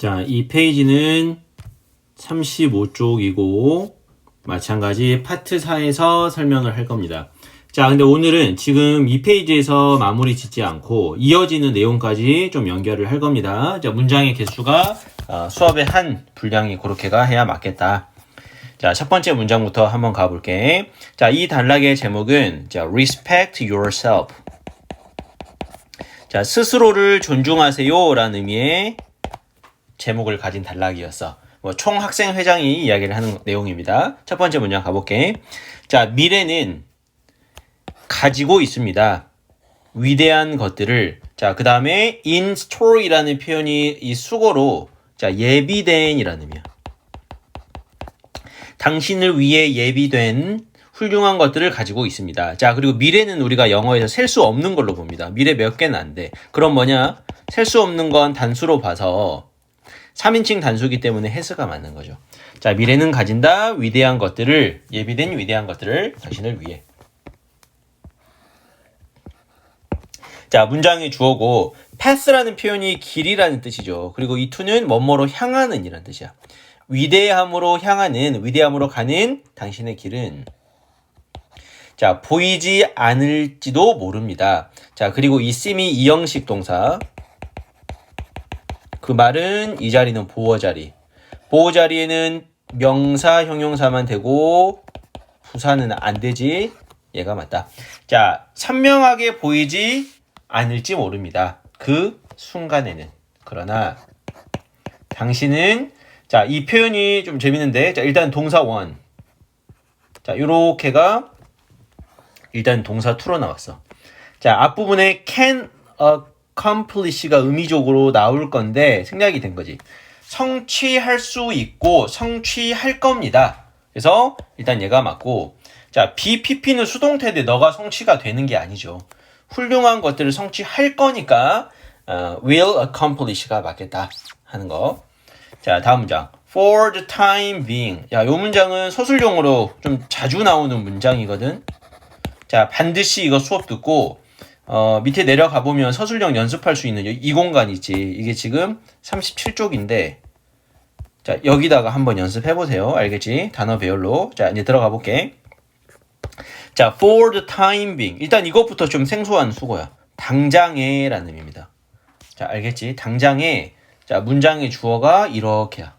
자, 이 페이지는 35쪽이고 마찬가지 파트 4에서 설명을 할 겁니다. 자, 근데 오늘은 지금 이 페이지에서 마무리 짓지 않고 이어지는 내용까지 좀 연결을 할 겁니다. 자, 문장의 개수가 어, 수업의 한 분량이 그렇게가 해야 맞겠다. 자, 첫 번째 문장부터 한번 가볼게. 자, 이 단락의 제목은 자, respect yourself. 자, 스스로를 존중하세요. 라는 의미의 제목을 가진 단락이었어. 뭐, 총학생 회장이 이야기를 하는 내용입니다. 첫 번째 문장 가볼게. 자, 미래는 가지고 있습니다. 위대한 것들을. 자, 그 다음에 in story라는 표현이 이 수고로 자, 예비된이라는 의미야. 당신을 위해 예비된 훌륭한 것들을 가지고 있습니다. 자, 그리고 미래는 우리가 영어에서 셀 수 없는 걸로 봅니다. 미래 몇 개는 안 돼. 그럼 뭐냐? 셀 수 없는 건 단수로 봐서 3인칭 단수기 때문에 해스가 맞는 거죠. 자, 미래는 가진다 위대한 것들을 예비된 위대한 것들을 당신을 위해. 자, 문장의 주어고 path라는 표현이 길이라는 뜻이죠. 그리고 이 to는 뭐뭐로 향하는 이란 뜻이야. 위대함으로 향하는 위대함으로 가는 당신의 길은 자, 보이지 않을지도 모릅니다. 자, 그리고 이 씀이 이형식 동사. 그 말은 이 자리는 보어 자리. 보어 자리에는 명사, 형용사만 되고 부사는 안 되지. 얘가 맞다. 자, 선명하게 보이지 않을지 모릅니다. 그 순간에는. 그러나 당신은 자, 이 표현이 좀 재밌는데 자, 일단 동사 원. 자, 요렇게가 일단 동사 투로 나왔어. 자, 앞부분에 can accomplish가 의미적으로 나올 건데 생략이 된 거지. 성취할 수 있고 성취할 겁니다. 그래서 일단 얘가 맞고 자, BPP는 수동태인데 너가 성취가 되는 게 아니죠. 훌륭한 것들을 성취할 거니까 어, will accomplish가 맞겠다 하는 거. 자, 다음 문장. For the time being. 야, 요 문장은 서술용어로 좀 자주 나오는 문장이거든. 자, 반드시 이거 수업 듣고 어, 밑에 내려가 보면 서술형 연습할 수 있는 이 공간 있지. 이게 지금 37쪽인데 자, 여기다가 한번 연습해 보세요. 알겠지? 단어 배열로. 자, 이제 들어가 볼게. 자, for the time being. 일단 이것부터 좀 생소한 수고야. 당장에라는 의미입니다. 자, 알겠지? 당장에 자, 문장의 주어가 이렇게야.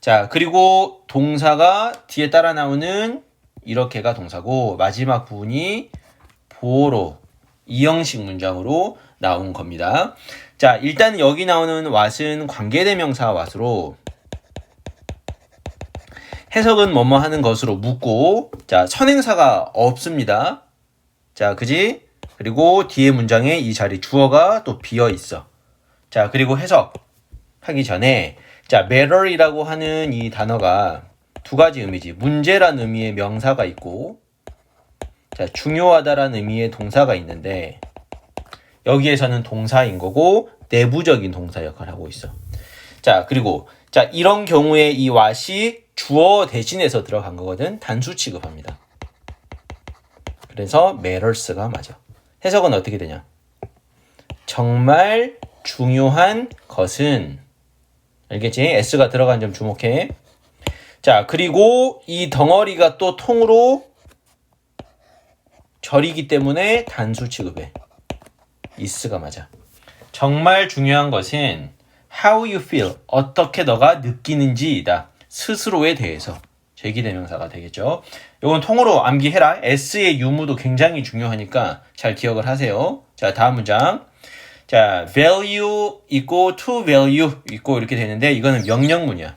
자, 그리고 동사가 뒤에 따라 나오는 이렇게가 동사고 마지막 부분이 보어로 이형식 문장으로 나온 겁니다. 자, 일단 여기 나오는 what은 관계대명사 what으로 해석은 뭐뭐 하는 것으로 묻고 자, 선행사가 없습니다. 자, 그지? 그리고 뒤에 문장에 이 자리 주어가 또 비어 있어. 자, 그리고 해석 하기 전에 자, matter이라고 하는 이 단어가 두 가지 의미지. 문제란 의미의 명사가 있고 자, 중요하다라는 의미의 동사가 있는데 여기에서는 동사인 거고 내부적인 동사 역할을 하고 있어. 자, 그리고 자, 이런 경우에 이 what이 주어 대신해서 들어간 거거든. 단수 취급합니다. 그래서 matters가 맞아. 해석은 어떻게 되냐? 정말 중요한 것은 알겠지? S가 들어간 점 주목해. 자, 그리고 이 덩어리가 또 통으로 절이기 때문에 단수 취급해. is가 맞아. 정말 중요한 것은 how you feel, 어떻게 너가 느끼는지이다. 스스로에 대해서. 제기대명사가 되겠죠. 이건 통으로 암기해라. S의 유무도 굉장히 중요하니까 잘 기억을 하세요. 자, 다음 문장. 자, value 있고 to value 있고 이렇게 되는데 이거는 명령문이야.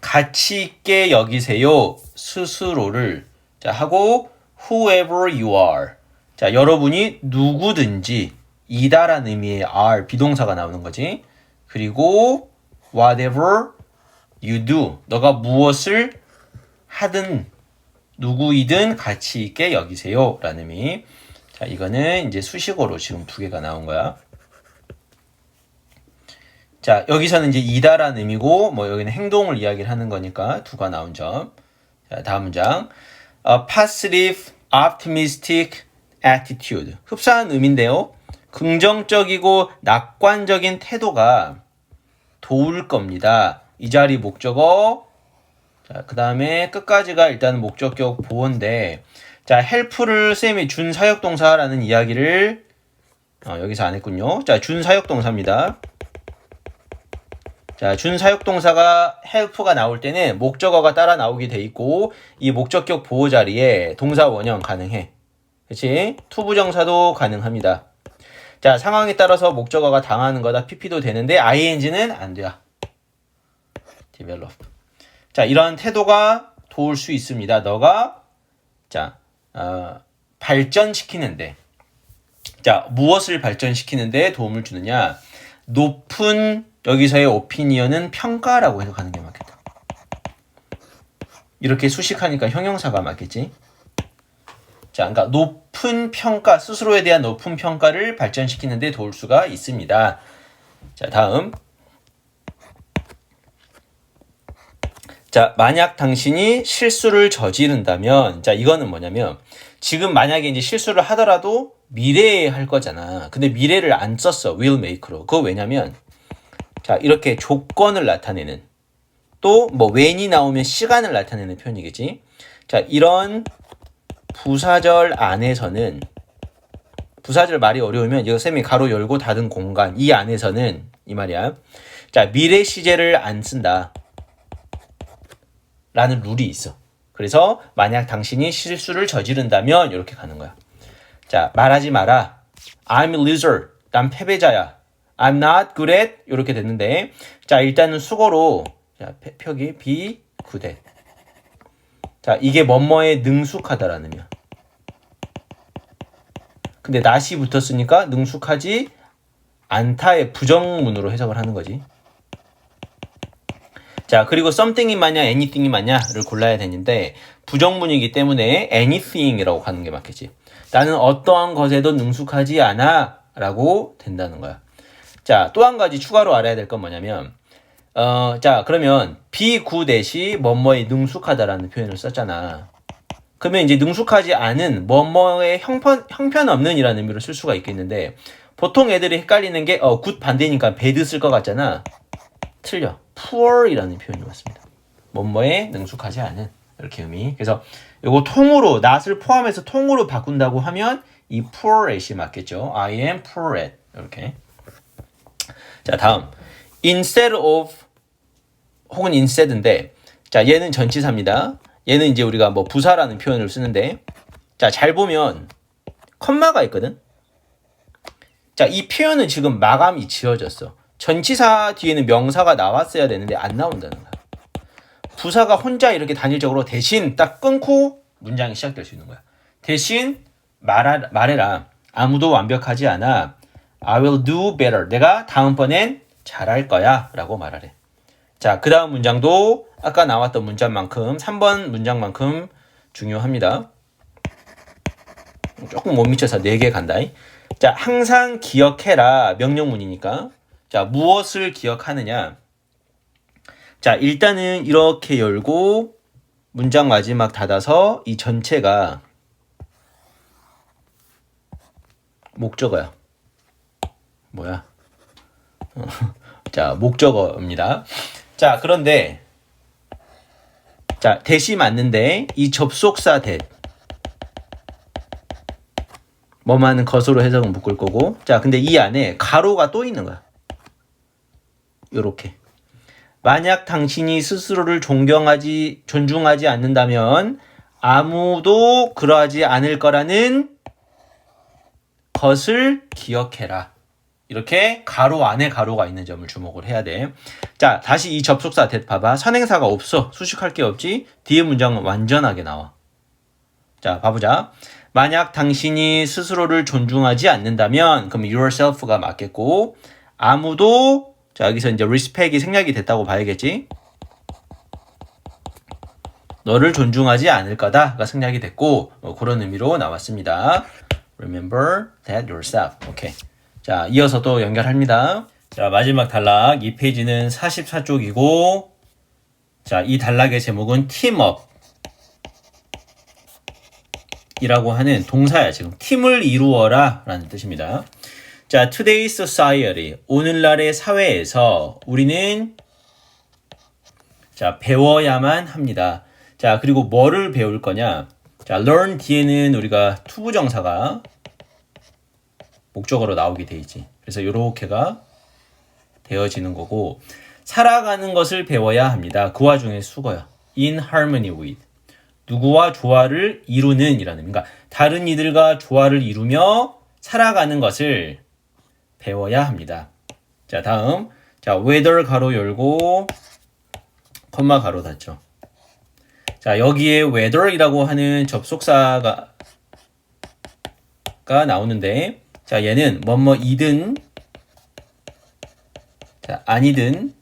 가치 있게 여기세요. 스스로를. 자, 하고 whoever you are. 자, 여러분이 누구든지 이다라는 의미의 are 비동사가 나오는 거지. 그리고 whatever you do. 너가 무엇을 하든 누구이든 가치 있게 여기세요. 라는 의미. 자, 이거는 이제 수식어로 지금 두 개가 나온 거야. 자, 여기서는 이제 이다라는 의미고, 뭐 여기는 행동을 이야기를 하는 거니까 두가 나온 점. 자, 다음 문장. A positive, optimistic attitude. 흡사한 의미인데요. 긍정적이고 낙관적인 태도가 도울 겁니다. 이 자리 목적어. 자, 그 다음에 끝까지가 일단 목적격 보호인데, 자, help를 쌤이 준 사역동사라는 이야기를 어, 여기서 안 했군요. 자, 준 사역동사입니다. 자, 준 사역동사가 help가 나올 때는 목적어가 따라 나오게 돼 있고, 이 목적격 보호 자리에 동사 원형 가능해. 그치? 투부정사도 가능합니다. 자, 상황에 따라서 목적어가 당하는 거다. pp도 되는데, ing는 안 돼요. develop. 자, 이런 태도가 도울 수 있습니다. 너가, 자, 어, 발전시키는데, 자, 무엇을 발전시키는데 도움을 주느냐? 높은 여기서의 오피니언은 평가라고 해석하는 게 맞겠다. 이렇게 수식하니까 형용사가 맞겠지? 자, 그러니까 높은 평가, 스스로에 대한 높은 평가를 발전시키는 데 도울 수가 있습니다. 자, 다음. 자, 만약 당신이 실수를 저지른다면, 자, 이거는 뭐냐면, 지금 만약에 이제 실수를 하더라도 미래에 할 거잖아. 근데 미래를 안 썼어. will make로. 그거 왜냐면, 자, 이렇게 조건을 나타내는, 또 뭐 when이 나오면 시간을 나타내는 표현이겠지. 자, 이런 부사절 안에서는, 부사절 말이 어려우면, 이거 쌤이 가로 열고 닫은 공간, 이 안에서는, 이 말이야. 자, 미래 시제를 안 쓴다. 라는 룰이 있어. 그래서 만약 당신이 실수를 저지른다면 이렇게 가는 거야. 자, 말하지 마라. I'm a loser. 난 패배자야. I'm not good at 이렇게 됐는데 자, 일단은 수거로 자, 표- 표기 be good at. 자, 이게 뭐뭐에 능숙하다라는 의미야. 근데 not이 붙었으니까 능숙하지 않다의 부정문으로 해석을 하는 거지. 자, 그리고 something이 맞냐, anything이 맞냐를 골라야 되는데 부정문이기 때문에 anything이라고 가는 게 맞겠지. 나는 어떠한 것에도 능숙하지 않아 라고 된다는 거야. 자, 또 한 가지 추가로 알아야 될 건 뭐냐면 어, 자, 그러면 비구 대시 뭐뭐에 능숙하다라는 표현을 썼잖아. 그러면 이제 능숙하지 않은 뭐뭐에 형편 형편없는 이라는 의미로 쓸 수가 있겠는데 보통 애들이 헷갈리는 게 어, 굿 반대니까 bad 쓸것 같잖아. 틀려. poor이라는 표현이 맞습니다. 뭐뭐에 능숙하지 않은 이렇게 의미. 그래서 이거 통으로 not을 포함해서 통으로 바꾼다고 하면 이 poor at이 맞겠죠. I am poor at 이렇게. 자 다음 instead of 혹은 instead인데 자 얘는 전치사입니다. 얘는 이제 우리가 뭐 부사라는 표현을 쓰는데 자 잘 보면 컴마가 있거든. 자 이 표현은 지금 마감이 지어졌어. 전치사 뒤에는 명사가 나왔어야 되는데 안 나온다는 거야. 부사가 혼자 이렇게 단일적으로 대신 딱 끊고 문장이 시작될 수 있는 거야. 대신 말하, 말해라. 아무도 완벽하지 않아. I will do better. 내가 다음번엔 잘할 거야. 라고 말하래. 자, 그 다음 문장도 아까 나왔던 문장만큼, 3번 문장만큼 중요합니다. 조금 못 미쳐서 4개 간다. 자, 항상 기억해라. 명령문이니까. 자, 무엇을 기억하느냐? 자, 일단은 이렇게 열고 문장 마지막 닫아서 이 전체가 목적어야. 뭐야? 어, 자, 목적어입니다. 자, 그런데 자, 대시 맞는데 이 접속사 대 뭐만은 것으로 해석은 묶을 거고. 자, 근데 이 안에 가로가 또 있는 거야. 요렇게. 만약 당신이 스스로를 존경하지, 존중하지 않는다면 아무도 그러하지 않을 거라는 것을 기억해라. 이렇게 가로 안에 가로가 있는 점을 주목을 해야 돼. 자, 다시 이 접속사 대 봐봐. 선행사가 없어. 수식할 게 없지. 뒤에 문장은 완전하게 나와. 자, 봐보자. 만약 당신이 스스로를 존중하지 않는다면, 그럼 yourself가 맞겠고, 아무도, 자, 여기서 이제 respect이 생략이 됐다고 봐야겠지? 너를 존중하지 않을 거다가 생략이 됐고, 뭐 그런 의미로 나왔습니다. Remember that yourself. 오케이. 자, 이어서 또 연결합니다. 자, 마지막 단락. 이 페이지는 44쪽이고, 자, 이 단락의 제목은 팀업. 이라고 하는 동사야, 지금. 팀을 이루어라. 라는 뜻입니다. 자, today's society. 오늘날의 사회에서 우리는 자, 배워야만 합니다. 자, 그리고 뭐를 배울 거냐? 자, learn 뒤에는 우리가 투부정사가 목적어로 나오게 돼 있지. 그래서 요렇게가 되어지는 거고 살아가는 것을 배워야 합니다. 그 와중에 수거야. in harmony with. 누구와 조화를 이루는 이라는 의미. 그러니까 다른 이들과 조화를 이루며 살아가는 것을 배워야 합니다. 자, 다음. 자, whether 가로 열고 컴마 가로 닫죠. 자, 여기에 whether이라고 하는 접속사가 가 나오는데 자, 얘는 뭐뭐이든 자, 아니든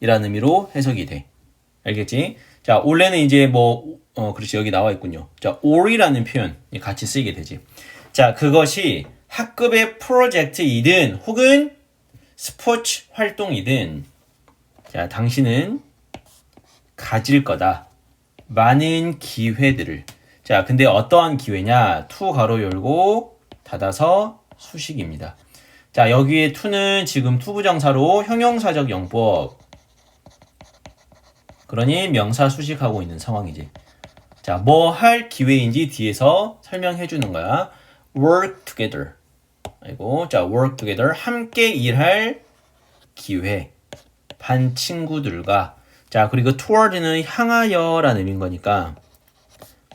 이라는 의미로 해석이 돼. 알겠지? 자, 원래는 이제 뭐, 어, 그렇지. 여기 나와 있군요. 자, or이라는 표현 같이 쓰이게 되지. 자, 그것이 학급의 프로젝트이든 혹은 스포츠 활동이든 자, 당신은 가질 거다. 많은 기회들을. 자, 근데 어떠한 기회냐? 투 가로 열고 닫아서 수식입니다. 자, 여기에 to는 지금 투부정사로 형용사적 용법. 그러니 명사 수식하고 있는 상황이지. 자, 뭐 할 기회인지 뒤에서 설명해 주는 거야. work together. 아이고, 자, work together. 함께 일할 기회. 반 친구들과. 자, 그리고 toward는 향하여라는 의미인 거니까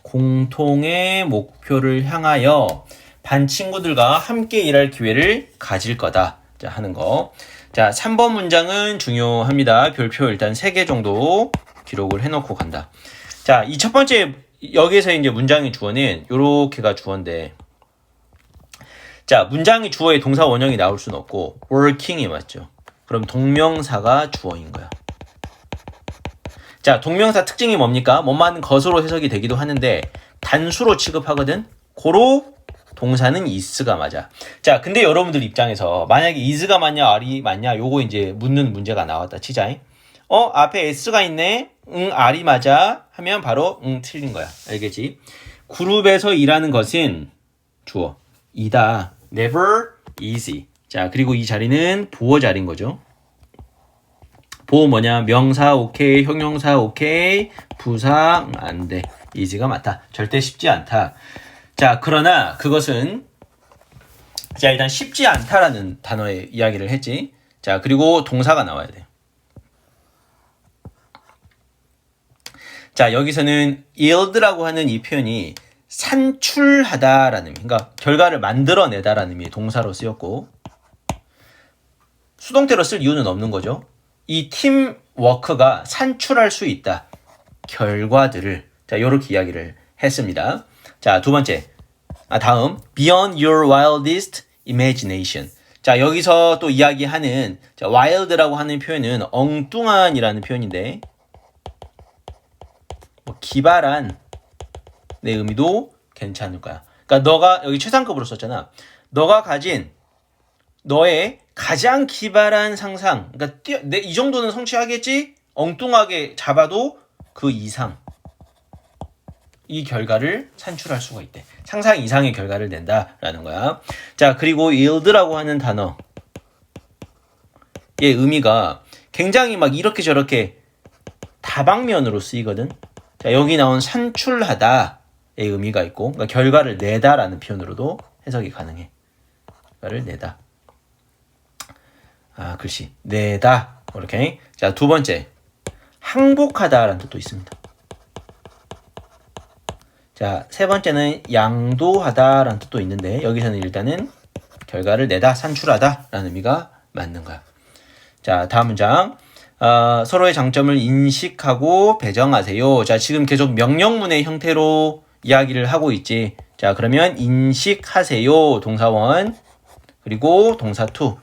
공통의 목표를 향하여 반 친구들과 함께 일할 기회를 가질 거다. 자, 하는 거. 자, 3번 문장은 중요합니다. 별표 일단 3개 정도 기록을 해놓고 간다. 자, 이 첫 번째, 여기에서 이제 문장의 주어는 요렇게가 주어인데, 자, 문장의 주어에 동사 원형이 나올 수는 없고, working이 맞죠. 그럼 동명사가 주어인 거야. 자, 동명사 특징이 뭡니까? 뭐만 것으로 해석이 되기도 하는데, 단수로 취급하거든? 고로 동사는 is가 맞아. 자, 근데 여러분들 입장에서 만약에 is가 맞냐, are이 맞냐, 요거 이제 묻는 문제가 나왔다 치자잉. 어, 앞에 s가 있네. 응, are이 맞아. 하면 바로 응, 틀린 거야. 알겠지? 그룹에서 일하는 것은 주어. 이다. never easy. 자, 그리고 이 자리는 보어 자리인 거죠. 보어 뭐냐? 명사 오케이, 형용사 오케이, 부사 음, 안 돼. easy가 맞다. 절대 쉽지 않다. 자, 그러나 그것은 자, 일단 쉽지 않다라는 단어의 이야기를 했지. 자, 그리고 동사가 나와야 돼. 자, 여기서는 yield라고 하는 이 표현이 산출하다라는 의미, 그러니까 결과를 만들어내다라는 의미의 동사로 쓰였고 수동태로 쓸 이유는 없는 거죠. 이 팀 워크가 산출할 수 있다. 결과들을 자, 요렇게 이야기를 했습니다. 자, 두 번째. 아, 다음. Beyond your wildest imagination. 자, 여기서 또 이야기하는 자, wild라고 하는 표현은 엉뚱한이라는 표현인데 뭐 기발한 내 의미도 괜찮을 거야. 그러니까 너가 여기 최상급으로 썼잖아. 너가 가진 너의 가장 기발한 상상. 내, 이 정도는 성취하겠지? 엉뚱하게 잡아도 그 이상 이 결과를 산출할 수가 있대. 상상 이상의 결과를 낸다라는 거야. 자, 그리고 yield라고 하는 단어 의 의미가 굉장히 막 이렇게 저렇게 다방면으로 쓰이거든. 자, 여기 나온 산출하다의 의미가 있고, 그러니까 결과를 내다라는 표현으로도 해석이 가능해. 결과를 내다. 아, 글씨. 내다. 이렇게. 자, 두 번째. 항복하다라는 뜻도 있습니다. 자, 세 번째는 양도하다라는 뜻도 있는데 여기서는 일단은 결과를 내다, 산출하다라는 의미가 맞는 거야. 자, 다음 문장. 어, 서로의 장점을 인식하고 배정하세요. 자, 지금 계속 명령문의 형태로 이야기를 하고 있지. 자, 그러면 인식하세요. 동사원. 그리고 동사 투.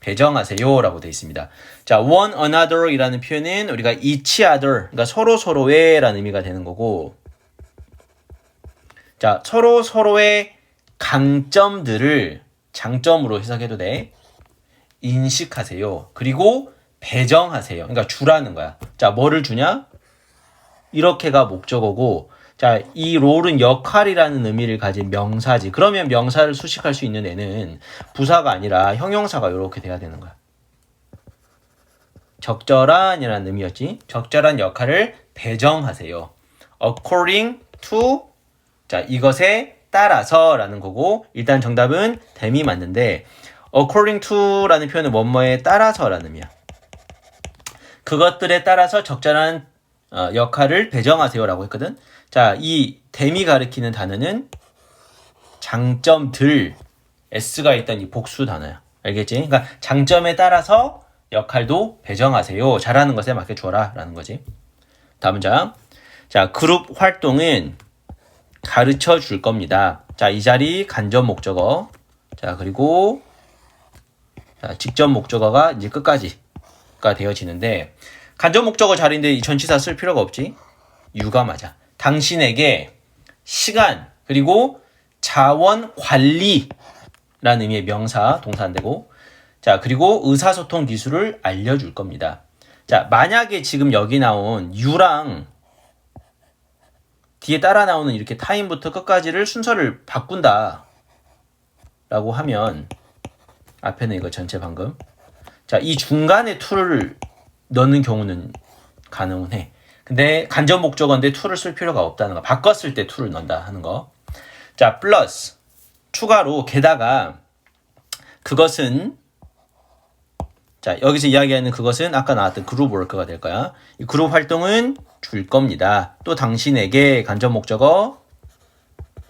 배정하세요라고 되어 있습니다. 자, one another이라는 표현은 우리가 each other, 그러니까 서로 서로의라는 의미가 되는 거고, 자, 서로 서로의 강점들을 장점으로 해석해도 돼. 인식하세요. 그리고 배정하세요. 그러니까 주라는 거야. 자, 뭐를 주냐? 이렇게가 목적어고, 자, 이 롤은 역할이라는 의미를 가진 명사지. 그러면 명사를 수식할 수 있는 애는 부사가 아니라 형용사가 이렇게 돼야 되는 거야. 적절한이라는 의미였지. 적절한 역할을 배정하세요. according to 자, 이것에 따라서라는 거고 일단 정답은 댐이 맞는데 according to라는 표현은 뭐뭐에 따라서라는 의미야. 그것들에 따라서 적절한 어, 역할을 배정하세요라고 했거든. 자, 이 댐이 가리키는 단어는 장점들 s가 있던 이 복수 단어야. 알겠지? 그러니까 장점에 따라서 역할도 배정하세요. 잘하는 것에 맞게 주어라라는 거지. 다음 문장. 자, 그룹 활동은 가르쳐 줄 겁니다. 자, 이 자리 간접 목적어. 자, 그리고 자, 직접 목적어가 이제 끝까지가 되어지는데 간접 목적어 자리인데 이 전치사 쓸 필요가 없지. 유가 맞아. 당신에게 시간 그리고 자원 관리라는 의미의 명사 동사 안 되고 자 그리고 의사소통 기술을 알려 줄 겁니다. 자 만약에 지금 여기 나온 유랑 뒤에 따라 나오는 이렇게 타임부터 끝까지를 순서를 바꾼다 라고 하면 앞에는 이거 전체 방금. 자 이 중간에 to를 넣는 경우는 가능은 해. 근데 간접 목적어인데 to를 쓸 필요가 없다는 거. 바꿨을 때 to를 넣는다 하는 거 자 플러스. 추가로 게다가 그것은 자 여기서 이야기하는 그것은 아까 나왔던 그룹 워크가 될 거야. 이 그룹 활동은 줄 겁니다 또 당신에게 간접 목적어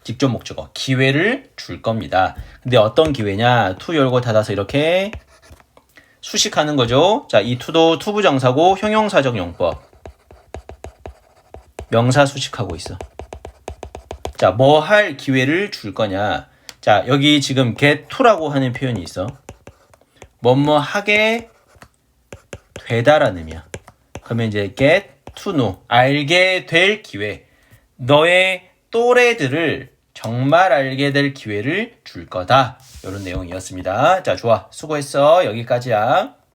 직접 목적어 기회를 줄 겁니다. 근데 어떤 기회냐? 투 열고 닫아서 이렇게 수식하는 거죠. 자, 이 투도 투부정사고 형용사적 용법. 명사 수식하고 있어. 자, 뭐 할 기회를 줄 거냐? 자, 여기 지금 get to라고 하는 표현이 있어. 뭐뭐 하게 되다라는 의미야. 그러면 이제 get know 알게 될 기회. 너의 또래들을 정말 알게 될 기회를 줄 거다. 이런 내용이었습니다. 자, 좋아. 수고했어. 여기까지야.